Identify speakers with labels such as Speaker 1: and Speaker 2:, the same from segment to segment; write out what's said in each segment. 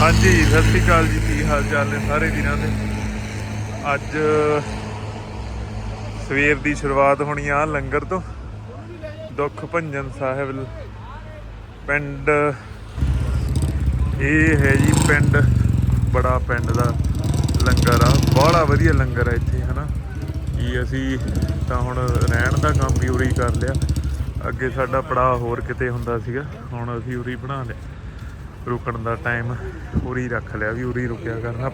Speaker 1: ਹਾਂਜੀ, ਸਤਿ ਸ਼੍ਰੀ ਅਕਾਲ ਜੀ, ਕੀ ਹਾਲ ਚਾਲ ਨੇ ਸਾਰੇ ਵੀਰਾਂ ਦੇ? ਅੱਜ ਸਵੇਰ ਦੀ ਸ਼ੁਰੂਆਤ ਹੋਣੀ ਆ ਲੰਗਰ ਤੋਂ। ਦੁੱਖ ਭੰਜਨ ਸਾਹਿਬ ਪਿੰਡ, ਇਹ ਹੈ ਜੀ ਪਿੰਡ, ਬੜਾ ਪਿੰਡ ਦਾ ਲੰਗਰ ਆ। ਬੜਾ ਵਧੀਆ ਲੰਗਰ ਆ ਇੱਥੇ, ਹਨਾ? ਕੀ ਅਸੀਂ ਤਾਂ ਹੁਣ ਰਹਿਣ ਦਾ ਕੰਮ ਵੀ ਉਰੀ ਕਰ ਲਿਆ। ਅੱਗੇ ਸਾਡਾ ਪੜਾਅ ਹੋਰ ਕਿਤੇ ਹੁੰਦਾ ਸੀਗਾ, ਹੁਣ ਅਸੀਂ ਉਰੀ ਬਣਾ ਲਿਆ। ਰੁਕਣ ਦਾ ਟਾਈਮ ਉਰੀ ਰੱਖ ਲਿਆ ਵੀ ਉਰੀ ਰੁਕਿਆ ਕਰਨਾ।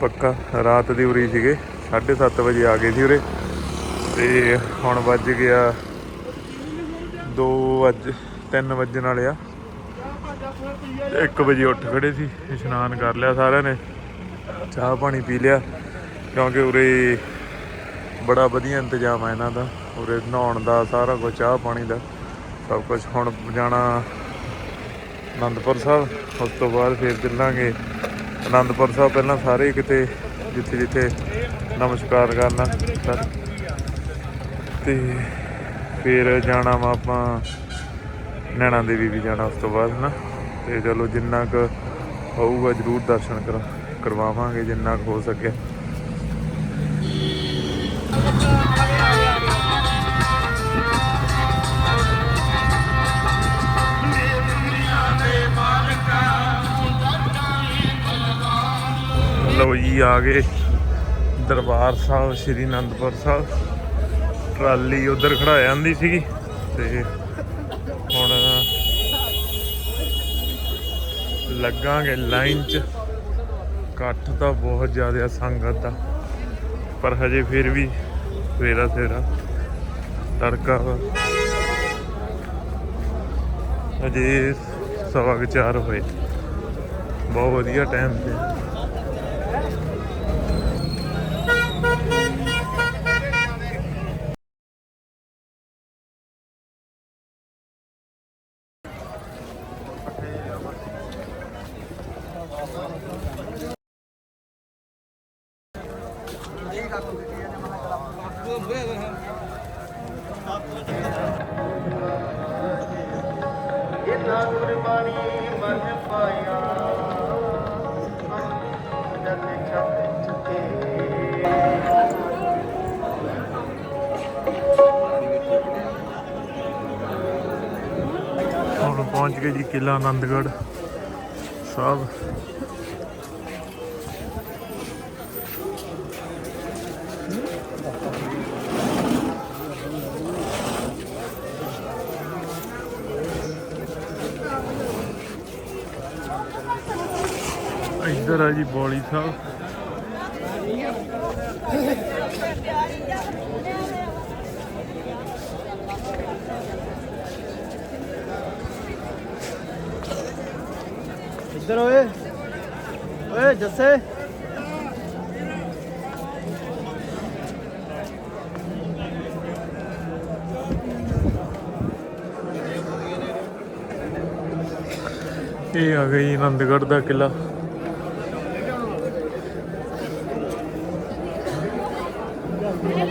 Speaker 1: ਪੱਕਾ, ਰਾਤ ਦੀ ਉਰੀ ਸੀਗੇ 7:30 ਵਜੇ ਆ ਗਏ ਸੀ ਉਰੇ। ਤੇ ਹੁਣ ਵੱਜ ਗਿਆ 2 ਵਜ 3 ਵਜਣ ਵਾਲੇ ਆ। 1 ਵਜੇ ਉੱਠ ਖੜੇ ਸੀ, ਇਸ਼ਨਾਨ ਕਰ ਲਿਆ ਸਾਰਿਆਂ ਨੇ। ਚਾਹ ਪਾਣੀ ਪੀ ਲਿਆ, ਕਿਉਂਕਿ ਉਰੇ ਬੜਾ ਵਧੀਆ ਇੰਤਜ਼ਾਮ ਹੈ ਇਹਨਾਂ ਦਾ। ਉਰੇ ਨਹਾਉਣ ਦਾ, ਸਾਰਾ ਕੁਝ ਚਾਹ ਪਾਣੀ ਦਾ, ਸਭ ਕੁਝ ਹੁਣ ਜਾਣਾ ਅਨੰਦਪੁਰ ਸਾਹਿਬ, ਉਸ ਤੋਂ ਬਾਅਦ ਫਿਰ ਚੱਲਾਂਗੇ। ਅਨੰਦਪੁਰ ਸਾਹਿਬ ਪਹਿਲਾਂ ਸਾਰੇ ਕਿਤੇ, ਜਿੱਥੇ ਜਿੱਥੇ ਨਮਸਕਾਰ ਕਰਨਾ। ਕਰ ਤੇ ਫਿਰ ਜਾਣਾ ਵਾ ਆਪਾਂ, ਨੈਣਾ ਦੇਵੀ ਵੀ ਜਾਣਾ ਉਸ ਤੋਂ ਬਾਅਦ, ਹਨਾ? ਤੇ ਚਲੋ ਜਿੰਨਾ ਕੁ ਹੋਊਗਾ ਜਰੂਰ ਦਰਸ਼ਨ ਕਰ, ਕਰਵਾਵਾਂਗੇ, ਜਿੰਨਾ ਕੁ ਹੋ ਸਕਿਆ। ਲਓ ਜੀ ਆ ਗਏ। ਦਰਬਾਰ ਸਾਹਿਬ, ਸ਼੍ਰੀ ਅਨੰਦਪੁਰ ਸਾਹਿਬ। ਟਰਾਲੀ ਉਧਰ ਖੜਾ ਜਾਂਦੀ ਸੀਗੀ। ਤੇ ਹੁਣ ਲੱਗਾਂਗੇ ਲਾਈਨ 'ਚ। ਇਕੱਠ ਤਾਂ ਬਹੁਤ ਜ਼ਿਆਦਾ ਸੰਗਤ ਦਾ ਪਰ ਹਜੇ ਫਿਰ ਵੀ ਸਵੇਰਾ ਸਵੇਰਾ ਤੜਕਾ ਵਾ। ਹਜੇ ਸਵਾ ਕੁ ਹੋਏ। ਬਹੁਤ ਵਧੀਆ ਟਾਈਮ ਤੇ।
Speaker 2: ਇਨਾ ਮਨ ਪਾਇਆ। ਜਦ ਛੱਤ ਚੁੱਕੇ।
Speaker 1: ਹੁਣ ਪਹੁੰਚ ਗਏ ਜੀ ਕਿਲਾ ਆਨੰਦਗੜ੍ਹ ਸਾਹਿਬ। ਇੱਧਰ ਆ ਜੀ ਬੋਲੀ ਸਾਹਿਬ।
Speaker 2: ਇੱਧਰ ਓਏ। ਓਏ ਜੱਸੇ।
Speaker 1: ਇਹ ਆ ਗਈ ਆਨੰਦਗੜ੍ਹ ਦਾ ਕਿਲਾ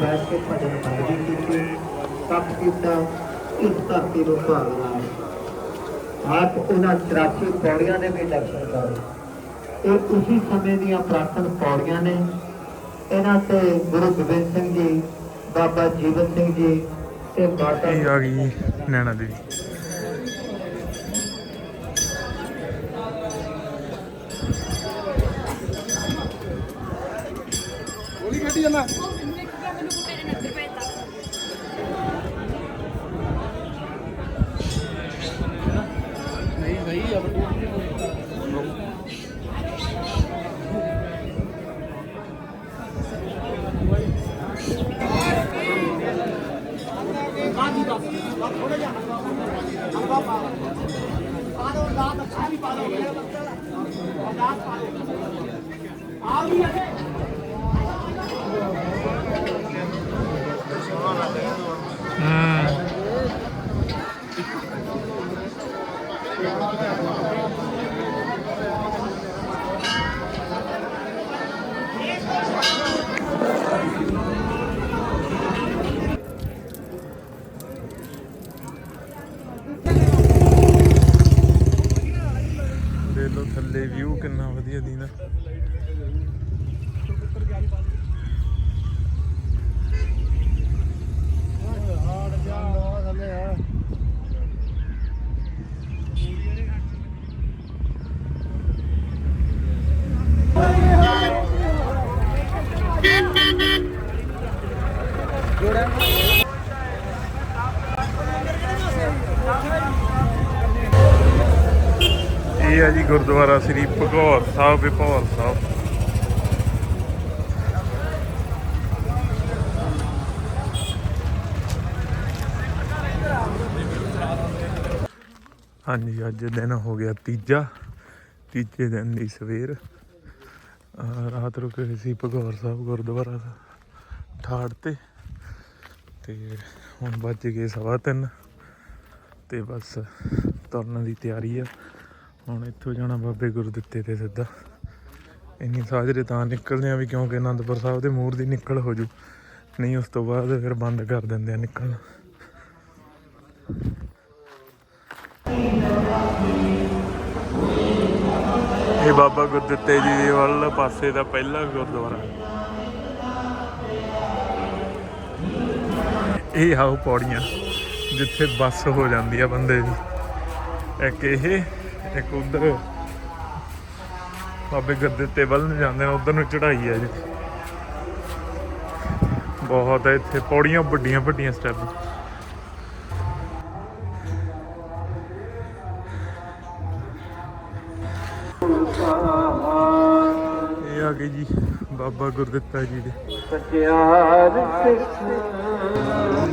Speaker 2: ਬੈਠ ਕੇ ਭਜਨ ਭਜਨ ਕੀਤੇ ਤਪ ਕੀਤਾ ਇਸ ਧਰਤੀ ਨੂੰ ਭਾਲਣਾ ਆਪ ਉਹਨਾਂ 83 ਪੌੜੀਆਂ ਦੇ ਵੀ ਦਰਸ਼ਨ ਕਰੋ। ਇਹ ਉਸੇ ਸਮੇਂ ਦੀਆਂ ਪ੍ਰਾਪਤ ਪੌੜੀਆਂ ਨੇ। ਇਹਨਾਂ ਤੇ ਗੁਰੂ ਗੋਬਿੰਦ ਸਿੰਘ ਜੀ ਬਾਬਾ ਜੀਵਨ ਸਿੰਘ ਜੀ ਤੇ ਮਾਤਾ
Speaker 1: ਜੀ ਆ ਗਈ ਨੈਣਾ ਦੇਵੀ। ਗੱਡੀ ਆ ਵੀ ਥੱਲੇ ਵਿਊ ਕਿੰਨਾ ਵਧੀਆ ਦੀਨਾ ਇਹ ਹੈ ਜੀ ਗੁਰਦੁਆਰਾ ਸ੍ਰੀ ਭਗੌਰ ਸਾਹਿਬ ਵਿਭੌਰ ਸਾਹਿਬ ਹਾਂਜੀ, ਅੱਜ ਦਿਨ ਹੋ ਗਿਆ ਤੀਜਾ, ਤੀਜੇ ਦਿਨ ਦੀ ਸਵੇਰ। ਰਾਤ ਰੁਕੇ ਸੀ ਭਗੌਰ ਸਾਹਿਬ ਗੁਰਦੁਆਰਾ ਠਾੜ ਤੇ। ਤੇ ਹੁਣ ਵੱਜ ਗਏ ਸਵਾ ਤਿੰਨ ਤੇ ਬਸ ਤੁਰਨ ਦੀ ਤਿਆਰੀ ਆ। ਹੁਣ ਇੱਥੋਂ ਜਾਣਾ ਬਾਬੇ ਗੁਰਦਿੱਤੇ ਤੇ ਸਿੱਧਾ। ਇੰਨੀ ਸਾਜਰੇ ਤਾਂ ਨਿਕਲਦੇ ਆ ਵੀ ਕਿਉਂਕਿ ਅਨੰਦਪੁਰ ਸਾਹਿਬ ਦੇ ਮੂਰ ਦੀ ਨਿਕਲ ਹੋ ਜੂ। ਨਹੀਂ, ਉਸ ਤੋਂ ਬਾਅਦ ਫਿਰ ਬੰਦ ਕਰ ਦਿੰਦੇ ਆ ਨਿਕਲਣਾ। ਇਹ ਬਾਬਾ ਗੁਰਦਿੱਤੇ ਜੀ ਦੇ ਵੱਲ ਪਾਸੇ ਦਾ ਪਹਿਲਾ ਗੁਰਦੁਆਰਾ। ਇਹ ਆਹ ਪੌੜੀਆਂ, ਜਿੱਥੇ ਬੱਸ ਹੋ ਜਾਂਦੀ ਆ ਬੰਦੇ ਦੀ। ਇੱਕ ਇਹ, ਇੱਕ ਉਧਰ। ਬਾਬੇ ਗੁਰਦਿੱਤੇ ਵੱਲ ਨੂੰ ਜਾਂਦੇ ਨੇ, ਉਧਰ ਨੂੰ ਚੜਾਈ ਆ ਜੀ। ਬਹੁਤ ਹੈ ਇੱਥੇ, ਪੌੜੀਆਂ ਵੱਡੀਆਂ ਵੱਡੀਆਂ ਸਟੈਪ। ਇਹ ਆ ਗਏ ਜੀ ਬਾਬਾ ਗੁਰਦਿੱਤਾ ਜੀ ਦੇ।
Speaker 2: ਸਚਿਆਰ ਸਿੱਖ
Speaker 3: ਪਰਵਾਨਾ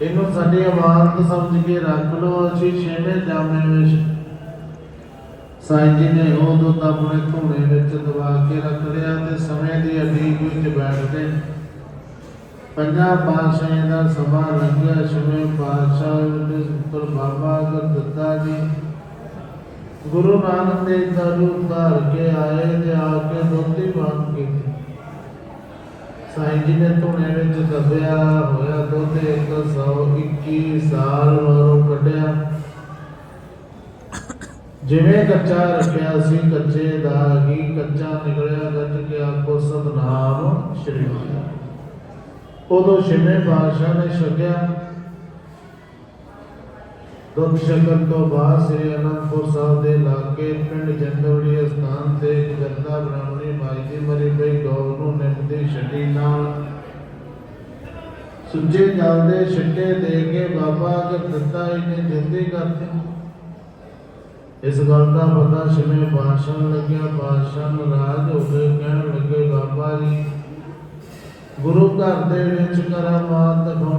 Speaker 3: ਇਹਨੂੰ ਸਾਡੀ ਆਵਾਜ਼ ਸਮਝ ਕੇ ਰੱਖ ਲਓ, ਅਸੀਂ ਛੇਵੇਂ ਜਾਮੇ ਵਿੱਚ ਸਾਈਂ ਜੀ ਨੇ ਉਹ ਦੁੱਧ ਆਪਣੇ ਧੂਣੇ ਵਿੱਚ ਦਬਾ ਕੇ ਰੱਖ ਲਿਆ ਤੇ ਸਮੇਂ ਦੀ ਅਡੀਕ ਵਿੱਚ ਬੈਠਦੇ ਪੰਜਾਂ ਪਾਤਸ਼ਾਹਾਂ ਦਾ ਸਮਾਂ ਲੰਘਿਆ ਛੇਵੇਂ ਪਾਤਸ਼ਾਹ ਵਿੱਚ ਉੱਪਰ ਬਾਬਾ ਗੁਰਦੱਤਾ ਜੀ ਗੁਰੂ ਨਾਨਕ ਦੇਵ ਦਾ ਰੂਪ ਧਾਰ ਕੇ ਆਏ ਤੇ ਆ ਕੇ ਦੋਤੀ ਮੰਗ ਕੀਤੀ ਸਾਈਂ ਜੀ ਨੇ ਧੂਣੇ ਵਿੱਚ ਦੱਬਿਆ ਹੋਇਆ ਦੁੱਧ 121 ਸਾਲ ਮਗਰੋਂ ਕੱਢਿਆ। ਜਿਵੇਂ ਕੱਚਾ ਰੱਖਿਆ ਸੀ, ਕੱਚੇ ਦਾ ਹੀ ਕੱਚਾ ਨਿਕਲਿਆ ਗੱਜ ਕੇ ਆਪੋ ਸਤਨਾਮ ਸ਼੍ਰੀ ਵਾਹਿਗੁਰੂ ਉਦੋਂ ਛੇਵੇਂ ਪਾਤਸ਼ਾਹ ਨੇ ਛਕਿਆ। ਦੁੱਧ ਛਕਣ ਤੋਂ ਬਾਅਦ ਸ੍ਰੀ ਅਨੰਦਪੁਰ ਸਾਹਿਬ ਦੇ ਲਾਗੇ ਪਿੰਡ ਜੰਦਵੜੀ ਸਥਾਨ ਤੇ ਇੱਕ ਬ੍ਰਾਹਮਣੀ ਮਾਈ ਦੀ ਮਰੀ ਪਈ ਗਊ ਨੂੰ ਨਿੰਮ ਛੱਡੀ ਨਾਲ। ਸੁੱਜੇ ਜਲ ਦੇ ਦੇ ਕੇ ਬਾਬਾ ਅਗਰ ਦਿੱਤਾ ਇਹਨੇ ਜਿੰਦੀ ਕਰਤੀ ਇਸ ਗੱਲ ਦਾ ਪਤਾ ਛਿਵੇਂ ਬਾਦਸ਼ਾਹ ਲੱਗਿਆ। ਬਾਦਸ਼ਾਹ ਨਾਰਾਜ਼ ਹੋ ਕੇ ਕਹਿਣ ਲੱਗੇ, ਬਾਬਾ ਜੀ, ਗੁਰੂ ਘਰ ਦੇ ਵਿੱਚ ਕਰਾਮਾਤ ਦਿਖਾਉਣੀ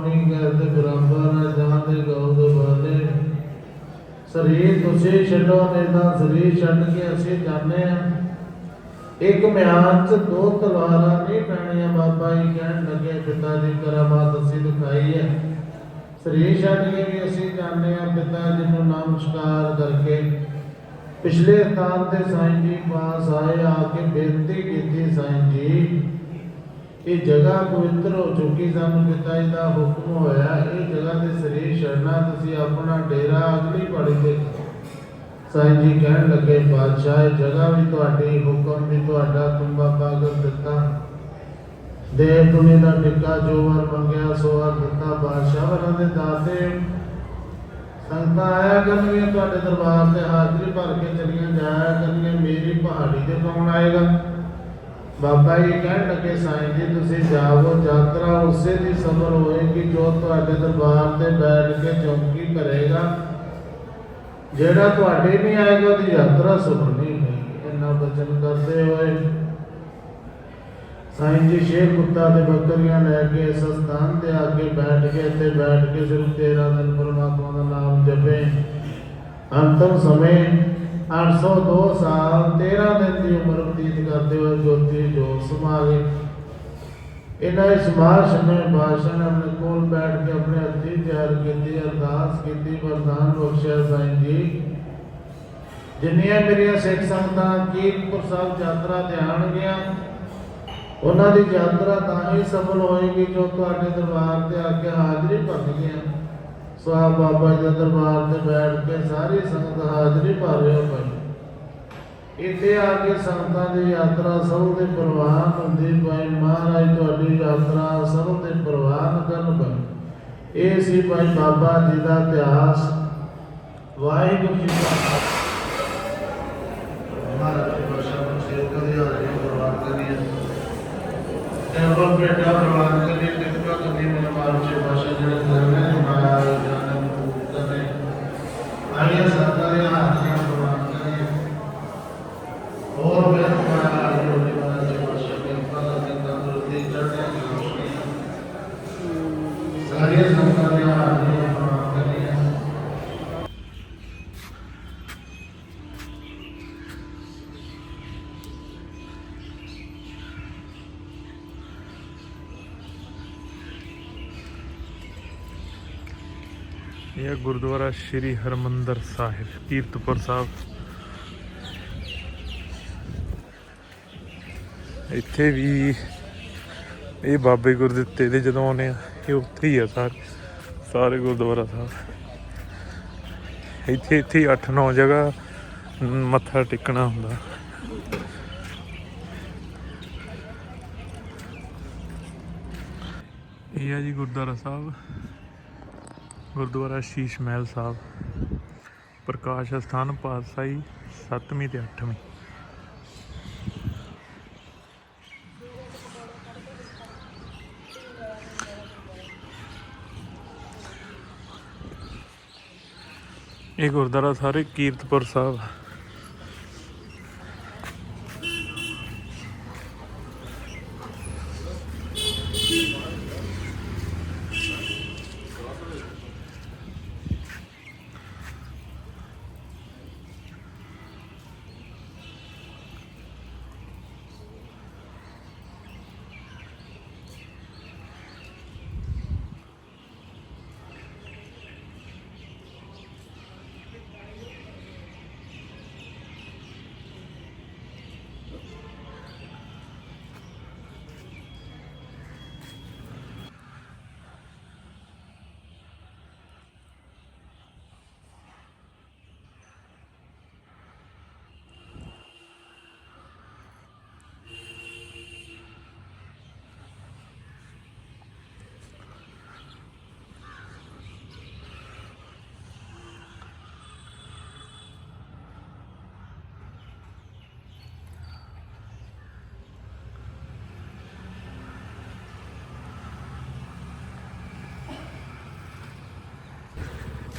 Speaker 3: ਸਰੀਰ ਤੁਸੀਂ ਛੱਡੋ ਨਹੀਂ ਤਾਂ ਸਰੀਰ ਛੱਡ ਕੇ ਅਸੀਂ ਜਾਂਦੇ ਆ ਇੱਕ ਮਿਆਨ ਚ ਦੋ ਤਲਵਾਰਾਂ ਨਹੀਂ ਪੈਣੀਆਂ ਬਾਬਾ ਜੀ ਕਹਿਣ ਲੱਗੇ, ਪਿਤਾ ਜੀ ਕਰਾਮਾਤ ਅਸੀਂ ਦਿਖਾਈ ਹੈ। ਸਰੀਰ ਛੱਡ ਕੇ ਵੀ ਅਸੀਂ ਜਾਂਦੇ ਆ ਪਿਤਾ ਜੀ ਨੂੰ ਨਮਸਕਾਰ ਕਰਕੇ। ਪਿਛਲੇ ਸਥਾਨ ਤੇ ਸਾਈਂ ਜੀ ਪਾਸ ਆਏ, ਆ ਕੇ ਬੇਨਤੀ ਕੀਤੀ ਸਾਈਂ ਜੀ ਇਹ ਜਗ੍ਹਾ ਪਵਿੱਤਰ ਹੋ ਚੁੱਕੀ ਸਾਨੂੰ ਪਿਤਾ ਜੀ ਦਾ ਹੁਕਮ ਹੋਇਆ, ਇਹ ਜਗ੍ਹਾ ਤੇ ਸਰੀਰ ਛੱਡਣਾ, ਤੁਸੀਂ ਆਪਣਾ ਡੇਰਾ ਅਗਲੀ ਪੜੀ ਤੇ ਸਾਈਂ ਜੀ ਕਹਿਣ ਲੱਗੇ, ਬਾਦਸ਼ਾਹ, ਇਹ ਜਗ੍ਹਾ ਵੀ ਤੁਹਾਡੀ, ਹੁਕਮ ਵੀ ਤੁਹਾਡਾ ਤੁਮ ਬਾਬਾ ਦਿੱਤਾ। ਦੇ ਤੁਮੇ ਦਾ ਟਿੱਕਾ ਜੋ ਵਰ ਮੰਗਿਆ, ਸੋ ਵਰ ਦਿੱਤਾ। ਬਾਦਸ਼ਾਹ ਵਰਾਂ ਦੇ ਦਾਤੇ ਸੰਗਤਾਂ ਆਇਆ ਕਰਨਗੀਆਂ ਤੁਹਾਡੇ ਦਰਬਾਰ ਤੇ, ਹਾਜ਼ਰੀ ਭਰ ਕੇ ਚਲੀਆਂ ਜਾਇਆ ਕਰਨਗੀਆਂ। ਮੇਰੀ ਪਹਾੜੀ ਤੇ ਕੌਣ ਆਏਗਾ? ਬਾਬਾ ਜੀ ਕਹਿਣ ਲੱਗੇ, ਸਾਈਂ ਜੀ, ਤੁਸੀਂ ਜਾਵੋ, ਯਾਤਰਾ ਉਸੇ ਦੀ ਸਫਲ ਹੋਏਗੀ ਜੋ ਤੁਹਾਡੇ ਦਰਬਾਰ ਤੇ ਬੈਠ ਕੇ ਚੌਂਕੀ ਕਰੇਗਾ ਜਿਹੜਾ ਤੁਹਾਡੇ ਨਹੀਂ ਆਏਗਾ, ਉਹਦੀ ਯਾਤਰਾ ਸਫਲ ਨਹੀਂ। ਹੋਏਗੀ ਇੰਨਾ ਬਚਨ ਕਰਦੇ ਹੋਏ ਸਾਈਂ ਜੀ ਸ਼ੇਰ ਕੁੱਤਾ ਤੇ ਬੱਕਰੀਆਂ ਲੈ ਕੇ ਇਸ ਸਥਾਨ ਤੇ ਆ ਕੇ ਬੈਠ ਕੇ ਤੇ ਬੈਠ ਕੇ ਸਿਰਫ 13 ਦਿਨ ਪਰਮਾਤਮਾ ਦਾ ਨਾਮ ਜਪੇ। ਅੰਤਮ ਸਮੇਂ 802 ਸਾਲ 13 ਦਿਨ ਦੀ ਉਮਰ ਬਤੀਤ ਕਰਦੇ ਹੋਏ ਜੋਤੀ ਜੋਤ ਸਮਾ ਗਏ ਇਹਨਾਂ ਇਸ ਮਹਾਸ਼ਮੇ ਭਾਸ਼ਣ ਆਪਣੇ ਕੋਲ ਬੈਠ ਕੇ ਆਪਣੇ ਹੱਥੀਂ ਤਿਆਰ ਕੀਤੀ, ਅਰਦਾਸ ਕੀਤੀ ਵਰਦਾਨ ਬਖਸ਼ਿਆ ਸਾਈਂ ਜੀ। ਜਿੰਨੀਆਂ ਮੇਰੀਆਂ ਸਿੱਖ ਸੰਗਤਾਂ ਕੀਰਤਪੁਰ ਸਾਹਿਬ ਯਾਤਰਾ ਤੇ ਆਉਣਗੀਆਂ, ਉਹਨਾਂ ਦੀ ਯਾਤਰਾ ਤਾਂ ਹੀ ਸਫਲ ਹੋਏਗੀ ਜੋ ਤੁਹਾਡੇ ਦਰਬਾਰ ਤੇ ਆ ਕੇ ਹਾਜ਼ਰੀ ਭਰਨਗੀਆਂ। ਸੋ ਬਾਬਾ ਜੀ ਦੇ ਦਰਬਾਰ ਤੇ ਬੈਠ ਕੇ ਸਾਰੀ ਸੰਗਤ ਹਾਜ਼ਰੀ ਭਰ ਰਹੇ ਇੱਥੇ ਆ ਕੇ ਸੰਗਤਾਂ ਦੀ ਯਾਤਰਾ, ਸਭ ਦੇ ਪ੍ਰਵਾਨ ਹੁੰਦੀ ਭਾਈ। ਮਹਾਰਾਜ, ਤੁਹਾਡੀ ਯਾਤਰਾ ਸਭ ਦੇ ਪ੍ਰਵਾਨ ਕਰਨ ਭਾਈ। ਇਹ ਸੀ ਭਾਈ ਬਾਬਾ ਜੀ ਦਾ ਇਤਿਹਾਸ। ਵਾਹਿਗੁਰੂ ਜੀ ਦਾ ਮਹਾਰਾਜ ਦੀ ਭਾਸ਼ਾ ਨੂੰ ਸੇਵਕ ਦੀ ਹਾਜ਼ਰੀ ਪ੍ਰਵਾਨ ਕਰੀਏ। ਟੈਂਪਲ ਭੇਟਾ ਪ੍ਰਵਾਨ ਕਰੀਏ, ਕਿਰਪਾ ਕਰੀ ਮੇਰੇ ਮਾਰੂ ਚ ਭਾਸ਼ਾ ਜਿਹੜੇ
Speaker 1: ਗੁਰਦੁਆਰਾ ਸ਼੍ਰੀ ਹਰਮੰਦਰ ਸਾਹਿਬ, ਕੀਰਤਪੁਰ ਸਾਹਿਬ। ਇੱਥੇ ਵੀ ਇਹ ਬਾਬੇ ਗੁਰਦਿੱਤੇ ਦੇ ਜਦੋਂ ਆਉਂਦੇ ਆ, ਇਹ ਉੱਥੇ ਹੀ ਆ ਸਾਰੇ ਸਾਰੇ ਗੁਰਦੁਆਰਾ ਸਾਹਿਬ। ਇੱਥੇ ਇੱਥੇ 8-9 ਜਗ੍ਹਾ ਮੱਥਾ ਟੇਕਣਾ ਹੁੰਦਾ। ਇਹ ਆ ਜੀ ਗੁਰਦੁਆਰਾ ਸਾਹਿਬ। ਗੁਰਦੁਆਰਾ ਸ਼ੀਸ਼ ਮਹਿਲ ਸਾਹਿਬ, ਪ੍ਰਕਾਸ਼ ਸਥਾਨ ਪਾਤਸ਼ਾਹੀ 7ਵੀਂ ਤੇ 8ਵੀਂ ਇਹ ਗੁਰਦੁਆਰਾ ਸਾਰੇ ਕੀਰਤਪੁਰ ਸਾਹਿਬ।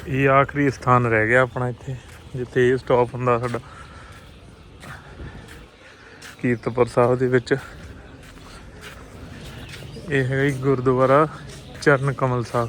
Speaker 1: ਇਹ ਆਖਰੀ ਸਥਾਨ ਰਹਿ ਗਿਆ ਆਪਣਾ ਇੱਥੇ, ਜਿੱਥੇ ਇਹ ਸਟਾਪ ਹੁੰਦਾ ਸਾਡਾ ਕੀਰਤਪੁਰ ਸਾਹਿਬ ਦੇ ਵਿੱਚ। ਇਹ ਹੈਗਾ ਜੀ ਗੁਰਦੁਆਰਾ ਚਰਨ ਕਮਲ ਸਾਹਿਬ।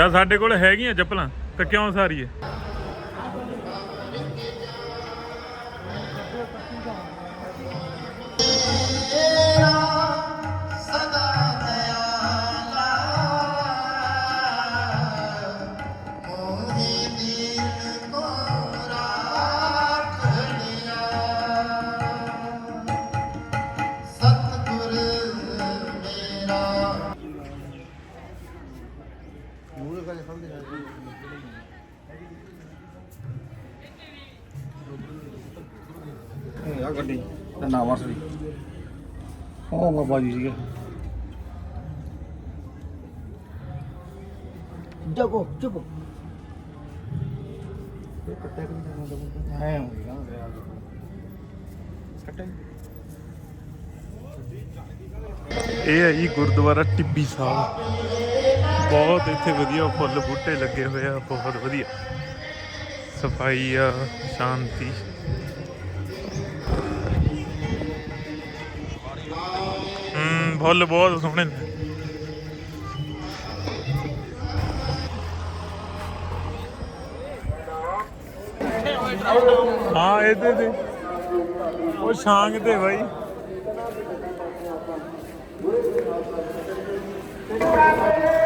Speaker 1: ਜਾਂ ਸਾਡੇ ਕੋਲ ਹੈਗੀਆਂ ਚੱਪਲਾਂ ਤਾਂ ਕਿਉਂ ਸਾਰੀਏ
Speaker 4: ਉਹ ਬਾਬਾ ਜੀ ਸੀਗੇ।
Speaker 2: ਜਗੋ ਜਗੋ।
Speaker 4: ਐ ਹੋ ਗਿਆ ਕੱਟੇ।
Speaker 1: ਇਹ ਹੈ ਜੀ ਗੁਰਦੁਆਰਾ ਟਿੱਬੀ ਸਾਹਿਬ। ਬਹੁਤ ਇੱਥੇ ਵਧੀਆ ਫੁੱਲ ਬੂਟੇ ਲੱਗੇ ਹੋਏ ਆ ਬਹੁਤ ਵਧੀਆ। ਸਫ਼ਾਈ ਆ ਸ਼ਾਂਤੀ। ਫੁੱਲ ਬਹੁਤ ਸੋਹਣੇ ਨੇ। ਹਾਂ ਇਹਦੇ ਤੇ ਉਹ ਛਾਂਗ ਤੇ ਬਾਈ। ਇਹ ਆ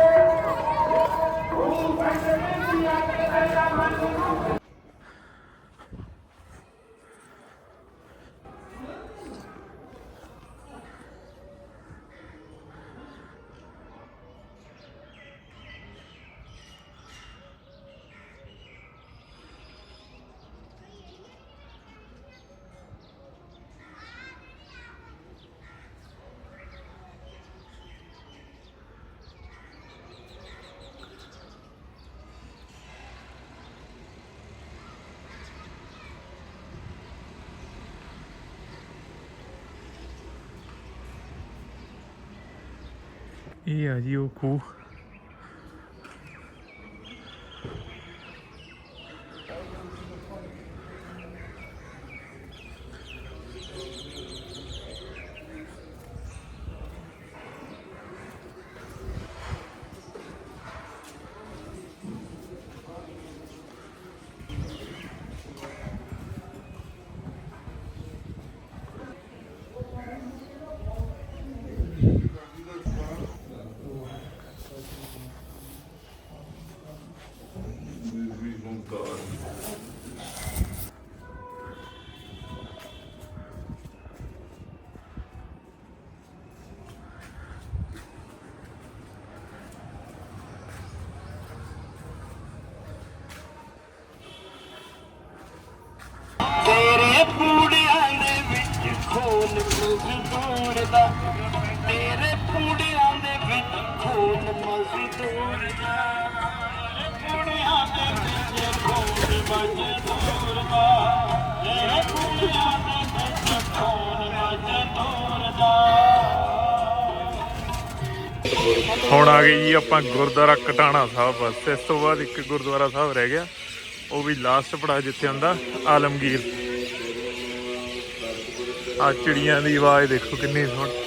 Speaker 1: ਜੀ ਉਹ ਖੂਹ
Speaker 5: ਤੇਰੇ ਮਜ਼ਦੂਰ ਤੇਰੇ ਪੂੜਿਆਂ ਦੇ ਵਿੱਚ ਖੋਲ ਮਜ਼ਦੂਰ ਦਾ। ਤੇਰੇ ਦੇ ਵਿੱਚ ਖੋਲ ਮਜ਼ਦੂਰ ਦਾ। ਤੇਰੇ ਪੂੜਿਆਂ ਦੇ ਵਿੱਚ ਖੋਲ ਮਜ਼ਦੂਰ ਦਾ।
Speaker 1: ਹੁਣ ਆ ਗਏ ਜੀ ਆਪਾਂ ਗੁਰਦੁਆਰਾ ਕਟਾਣਾ ਸਾਹਿਬ ਬਸ। ਇਸ ਤੋਂ ਬਾਅਦ ਇੱਕ ਗੁਰਦੁਆਰਾ ਸਾਹਿਬ ਰਹਿ ਗਿਆ। ਉਹ ਵੀ ਲਾਸਟ ਪੜਾ ਜਿੱਥੇ ਆਂਦਾ ਆਲਮਗੀਰ। ਆ ਚਿੜੀਆਂ ਦੀ ਆਵਾਜ਼ ਦੇਖੋ ਕਿੰਨੀ ਸੋਹਣੀ।